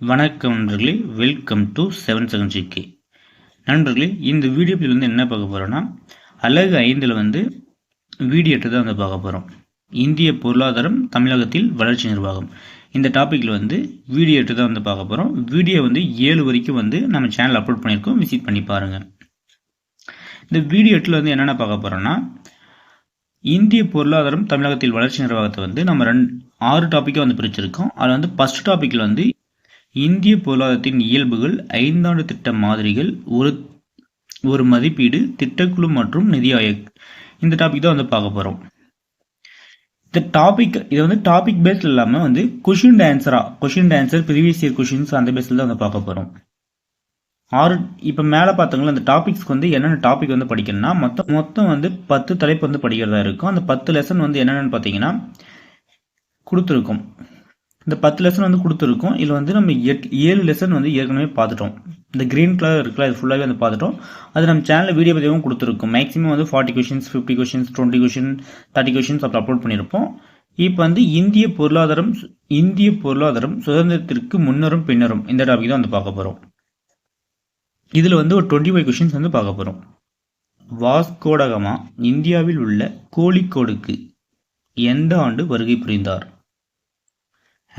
வணக்கம் நண்பர்களே. Welcome to seven second GK நண்பர்களே இந்த வீடியோ பதிவில் வந்து என்ன பார்க்க போகிறோன்னா அழகு ஐந்தில் வந்து வீடியோட்டு தான் வந்து பார்க்க போகிறோம் இந்திய பொருளாதாரம் தமிழகத்தில் வளர்ச்சி நிர்வாகம். இந்த டாப்பிக்கில் வந்து வீடியோட்டு தான் வந்து பார்க்க போகிறோம் வீடியோ வந்து ஏழு வரைக்கும் வந்து நம்ம சேனல் அப்லோட் பண்ணியிருக்கோம் விசிட் பண்ணி பாருங்கள் இந்த வீடியோட்டில் வந்து என்னென்ன பார்க்க போகிறோன்னா இந்திய பொருளாதாரம் தமிழகத்தில் வளர்ச்சி நிர்வாகத்தை வந்து நம்ம ரெண்டு ஆறு டாப்பிக்காக வந்து பிரிச்சிருக்கோம். அதில் வந்து ஃபஸ்ட் டாப்பிக்கில் வந்து இந்திய பொருளாதாரத்தின் இயல்புகள் ஐந்தாண்டு திட்ட மாதிரிகள் ஒரு ஒரு மதிப்பீடு திட்டக்குழு மற்றும் நிதி ஆயோக். இந்த டாபிக் தான் வந்து பார்க்க போகிறோம் இந்த டாபிக் இது வந்து டாபிக் பேஸ்ட் இல்லாமல் வந்து question ஆன்சரா question answer previous year questions அந்த பேஸில் தான் வந்து பார்க்க போகிறோம் ஆறு இப்போ மேலே பார்த்தவங்களா அந்த டாபிக்ஸ்க்கு வந்து என்னென்ன டாபிக் வந்து படிக்கணும்னா மொத்தம் மொத்தம் வந்து பத்து தலைப்பு வந்து படிக்கிறதா இருக்கும். அந்த பத்து லெசன் வந்து என்னென்னு பார்த்தீங்கன்னா கொடுத்துருக்கும். இந்த பத்து லெசன் வந்து கொடுத்துருக்கோம். இதில் வந்து நம்ம எட் ஏழு லெசன் வந்து ஏற்கனவே பார்த்துட்டோம். இந்த க்ரீன் கலர் இருக்குல்ல அது ஃபுல்லாகவே வந்து பார்த்துட்டோம். அது நம்ம சேனலில் வீடியோ பதிவும் கொடுத்துருக்கோம். மேக்ஸிமம் வந்து forty questions fifty questions twenty question thirty questions அப்புறம் அப்லோட் பண்ணியிருப்போம். இப்போ வந்து இந்திய பொருளாதாரம் இந்திய பொருளாதாரம் சுதந்திரத்திற்கு முன்னரும் பின்னரும் இந்த டாபிக் தான் வந்து பார்க்க போகிறோம் இதில் வந்து ஒரு டுவெண்ட்டி ஃபைவ் கொஷின்ஸ் வந்து பார்க்க போகிறோம் வாஸ்கோடகமா இந்தியாவில் உள்ள கோழிக்கோடுக்கு எந்த ஆண்டு வருகை புரிந்தார்?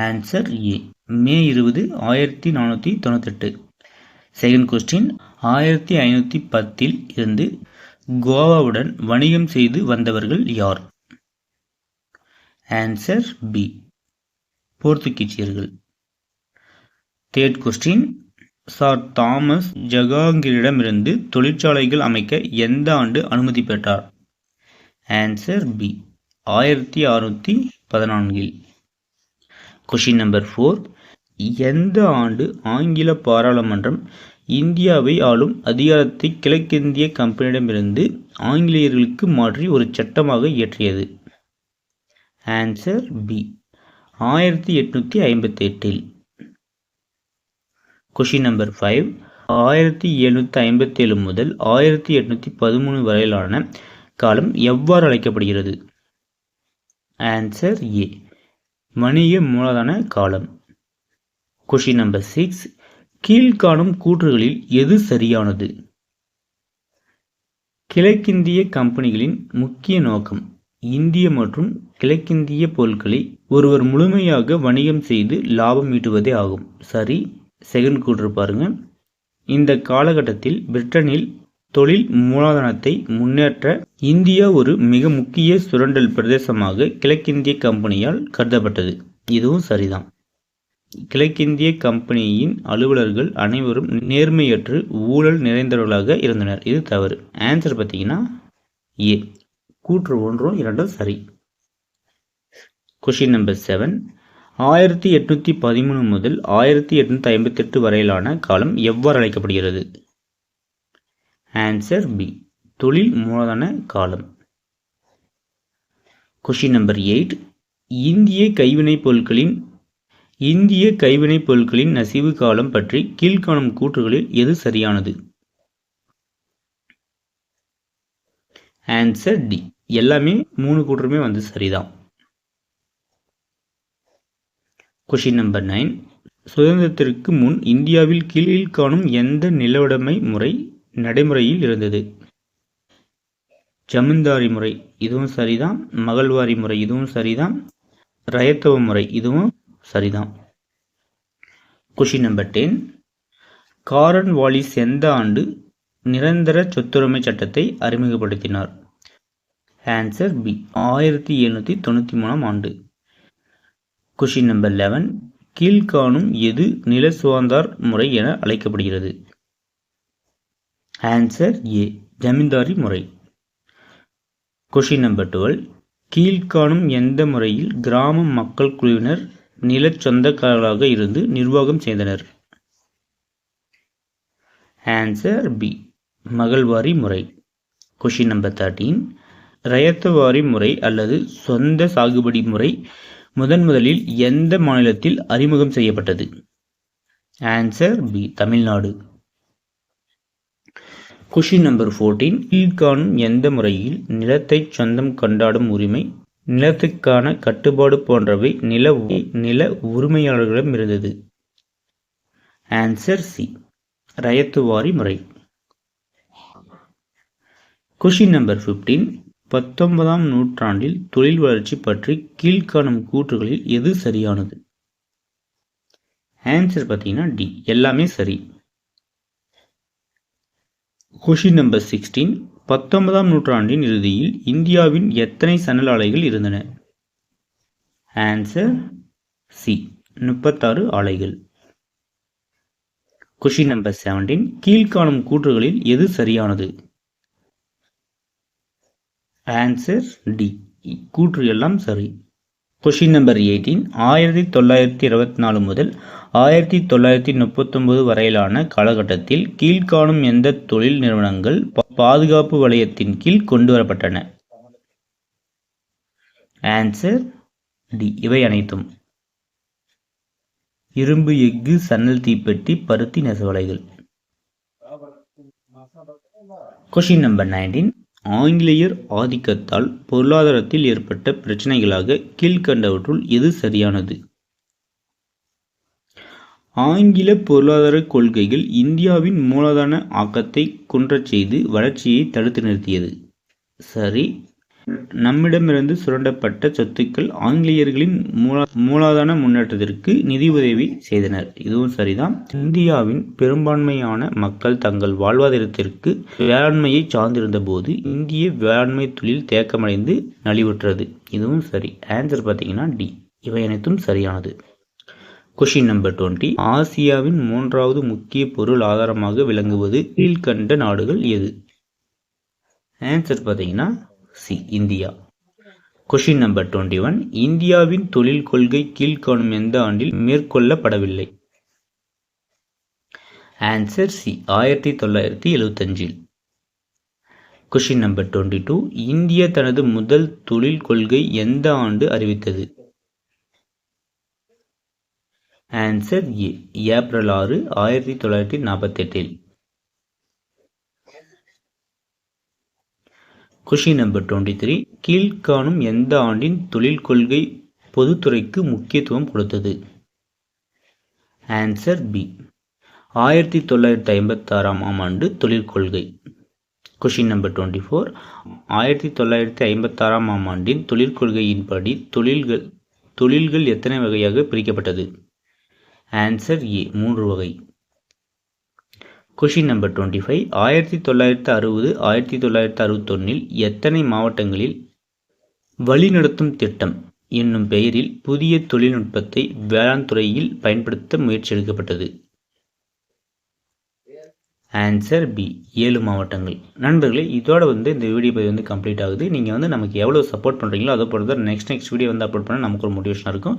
ஆன்சர் ஏ மே இருபது ஆயிரத்தி நானூற்றி தொண்ணூத்தெட்டு. செகண்ட் கொஸ்டின் ஆயிரத்தி ஐநூற்றி பத்தில் இருந்து கோவாவுடன் வணிகம் செய்து வந்தவர்கள் யார்? ஆன்சர் பி போர்த்துகீசியர்கள். தேர்ட் கொஸ்டின் சார் தாமஸ் ஜகாங்கீரிடமிருந்து தொழிற்சாலைகள் அமைக்க எந்த ஆண்டு அனுமதி பெற்றார்? ஆன்சர் பி ஆயிரத்தி அறுநூற்றி பதினான்கில். கொஷின் நம்பர் ஃபோர் எந்த ஆண்டு ஆங்கில பாராளுமன்றம் இந்தியாவை ஆளும் அதிகாரத்தை கிழக்கிந்திய கம்பெனியிடமிருந்து ஆங்கிலேயர்களுக்கு மாற்றி ஒரு சட்டமாக இயற்றியது? ஆன்சர் பி ஆயிரத்தி எட்நூற்றி ஐம்பத்தி எட்டில் கொஷின் நம்பர் ஃபைவ் ஆயிரத்தி எழுநூற்றி ஐம்பத்தேழு முதல் ஆயிரத்தி எட்நூற்றி பதிமூணு வரையிலான காலம் எவ்வாறு அழைக்கப்படுகிறது? ஆன்சர் ஏ வணிக மூலதன காலம். கொஷின் நம்பர் சிக்ஸ் கீழ்காணும் கூற்றுகளில் எது சரியானது? கிழக்கிந்திய கம்பெனிகளின் முக்கிய நோக்கம். இந்திய மற்றும் கிழக்கிந்திய பொருட்களை ஒருவர் முழுமையாக வணிகம் செய்து லாபம் ஈட்டுவதே ஆகும். சரி செகண்ட் கூற்று பாருங்க. இந்த காலகட்டத்தில் பிரிட்டனில் தொழில் மூலதனத்தை முன்னேற்ற இந்தியா ஒரு மிக முக்கிய சுரண்டல் பிரதேசமாக கிழக்கிந்திய கம்பெனியால் கருதப்பட்டது. இதுவும் சரிதான். கிழக்கிந்திய கம்பெனியின் அலுவலர்கள் அனைவரும் நேர்மையற்று ஊழல் நிறைந்தவர்களாக இருந்தனர். இது தவறு. ஆன்சர் பார்த்தீங்கன்னா ஏ கூற்று ஒன்றும் இரண்டும் சரி. கொஷின் நம்பர் செவன் ஆயிரத்தி எட்நூற்றி பதிமூணு முதல் ஆயிரத்தி எட்நூற்றி ஐம்பத்தெட்டு வரையிலான காலம் எவ்வாறு அழைக்கப்படுகிறது? ஆன்சர் பி தொழில் மூலதன காலம். கொஷின் நம்பர் எயிட் இந்திய கைவினைப் பொருட்களின் இந்திய கைவினைப் பொருட்களின் நசிவு காலம் பற்றி கீழ்காணும் கூற்றுகளில் எது சரியானது? ஆன்சர் டி எல்லாமே மூணு கூற்றுமே வந்து சரிதான். கொஷின் நம்பர் நைன் சுதந்திரத்திற்கு முன் இந்தியாவில் கீழ்காணும் எந்த நிலவுடைமை முறை நடைமுறையில் இருந்தது. ஜமீன்தாரி முறை இதுவும் சரிதான். மகள்வாரி முறை இதுவும் சரிதான். ரயத்துவ முறை இதுவும் சரிதான். Question number ten Cornwallis எந்த ஆண்டு நிரந்தர சொத்துரிமை சட்டத்தை அறிமுகப்படுத்தினார்? ஆன்சர் பி ஆயிரத்தி எழுநூற்றி தொண்ணூற்றி மூணாம் ஆண்டு. கொஷின் நம்பர் லெவன் கீழ்காணும் எது நில சுவாந்தார் முறை என அழைக்கப்படுகிறது? ஆன்சர் ஏ ஜமீன்தாரி முறை. கொஷின் நம்பர் டுவெல் கீழ்காணும் எந்த முறையில் கிராம மக்கள் குழுவினர் நிலச் சொந்தக்காரர்களாக இருந்து நிர்வாகம் செய்தனர்? ஆன்சர் பி மகள்வாரி முறை. கொஷின் நம்பர் தேர்ட்டீன் ரயத்தவாரி முறை அல்லது சொந்த சாகுபடி முறை முதன் முதலில் எந்த மாநிலத்தில் அறிமுகம் செய்யப்பட்டது? Answer B Tamil Nadu. Question number fourteen கீழ்காணும் எந்த முறையில் நிலத்தை சொந்தம் கொண்டாடும் உரிமை? நிலத்துக்கான கட்டுப்பாடு போன்றவை நில நில உரிமையாளர்களிடம் இருந்தது. ஆன்சர் சி ரயத்துவாரி முறை. கொஷின் நம்பர் ஃபிஃப்டீன் பத்தொன்பதாம் நூற்றாண்டில் தொழில் வளர்ச்சி பற்றி கீழ்காணும் கூற்றுகளில் எது சரியானது? ஆன்சர் பார்த்தீங்கன்னா டி எல்லாமே சரி. கொஷின் நம்பர் சிக்ஸ்டீன் பத்தொன்பதாம் நூற்றாண்டின் இறுதியில் இந்தியாவின் எத்தனை சணல் ஆலைகள் இருந்தன? ஆன்சர் சி முப்பத்தாறு ஆலைகள். கொஷின் நம்பர் செவன்டீன் கீழ்காணும் கூற்றுகளில் எது சரியானது? ஆன்சர் டி கூற்று எல்லாம் சரி. கொஷின் நம்பர் எயிட்டீன் ஆயிரத்தி தொள்ளாயிரத்தி இருபத்தி நாலு முதல் ஆயிரத்தி தொள்ளாயிரத்தி முப்பத்தொன்பது வரையிலான காலகட்டத்தில் கீழ்காணும் எந்த தொழில் நிறுவனங்கள் பாதுகாப்பு வளையத்தின் கீழ் கொண்டு வரப்பட்டன? ஆன்சர் டி இவை அனைத்தும். இரும்பு எஃகு சன்னல் தீப்பெட்டி பருத்தி நெசவலைகள். கொஷின் நம்பர் நைன்டீன் ஆங்கிலேயர் ஆதிக்கத்தால் பொருளாதாரத்தில் ஏற்பட்ட பிரச்சனைகளாக கீழ்கண்டவற்றுள் எது சரியானது? ஆங்கில பொருளாதார கொள்கைகள் இந்தியாவின் மூலதன ஆக்கத்தை குன்றச் செய்து வளர்ச்சியை தடுத்து நிறுத்தியது. சரி நம்மிடமிருந்து சுரண்டப்பட்ட சொத்துக்கள் ஆங்கிலேயர்களின் மூலா மூலாதான முன்னேற்றத்திற்கு நிதி உதவி செய்தனர். இதுவும் சரிதான். இந்தியாவின் பெரும்பான்மையான மக்கள் தங்கள் வாழ்வாதாரத்திற்கு வேளாண்மையை சார்ந்திருந்த போது இந்திய வேளாண்மை தொழில் தேக்கமடைந்து நலிவுற்றது. இதுவும் சரி. ஆன்சர் பார்த்தீங்கன்னா டி இவை அனைத்தும் சரியானது. கொஷின் நம்பர் டுவெண்ட்டி ஆசியாவின் மூன்றாவது முக்கிய பொருள் ஆதாரமாக விளங்குவது கீழ்கண்ட நாடுகள் எது? ஆன்சர் பார்த்தீங்கன்னா C India. Question number twenty one இந்தியாவின் தொழில் கொள்கை கீழ்காணும் எந்த ஆண்டில் மேற்கொள்ளப்படவில்லை? ஆன்சர் சி ஆயிரத்தி தொள்ளாயிரத்தி எழுபத்தஞ்சில் question number twenty two India தனது முதல் தொழில் கொள்கை எந்த ஆண்டு அறிவித்தது? ஆன்சர் ஏ ஏப்ரல் ஆறு ஆயிரத்தி தொள்ளாயிரத்தி நாற்பத்தெட்டில். கொஷின் நம்பர் டுவெண்ட்டி த்ரீ கீழ்காணும் எந்த ஆண்டின் தொழில் கொள்கை பொதுத்துறைக்கு முக்கியத்துவம் கொடுத்தது? ஆன்சர் பி ஆயிரத்தி தொள்ளாயிரத்தி ஐம்பத்தாறாம் ஆம் ஆண்டு தொழில் கொள்கை. கொஷின் நம்பர் டுவெண்ட்டி ஃபோர் ஆயிரத்தி தொள்ளாயிரத்தி ஐம்பத்தாறாம் ஆம் ஆண்டின் தொழில் கொள்கையின்படி தொழில்கள் தொழில்கள் எத்தனை வகையாக பிரிக்கப்பட்டது? ஆன்சர் ஏ மூன்று வகை. கொஷின் நம்பர் டுவெண்ட்டி ஃபைவ் ஆயிரத்தி தொள்ளாயிரத்து அறுபது ஆயிரத்தி தொள்ளாயிரத்து அறுபத்தொன்னில் எத்தனை மாவட்டங்களில் வழிநடத்தும் திட்டம் என்னும் பெயரில் புதிய தொழில்நுட்பத்தை வேளாண் துறையில் பயன்படுத்த முயற்சி எடுக்கப்பட்டது? ஆன்சர் பி ஏழு மாவட்டங்கள். நண்பர்களே இதோட வந்து இந்த வீடியோ பதிவு வந்து கம்ப்ளீட் ஆகுது. நீங்கள் வந்து நமக்கு எவ்வளோ சப்போர்ட் பண்ணுறீங்களோ அதை பொறுத்த நெக்ஸ்ட் நெக்ஸ்ட் வீடியோ வந்து அப்லோட் பண்ணால் நமக்கு ஒரு மோட்டிவேஷனாக இருக்கும்.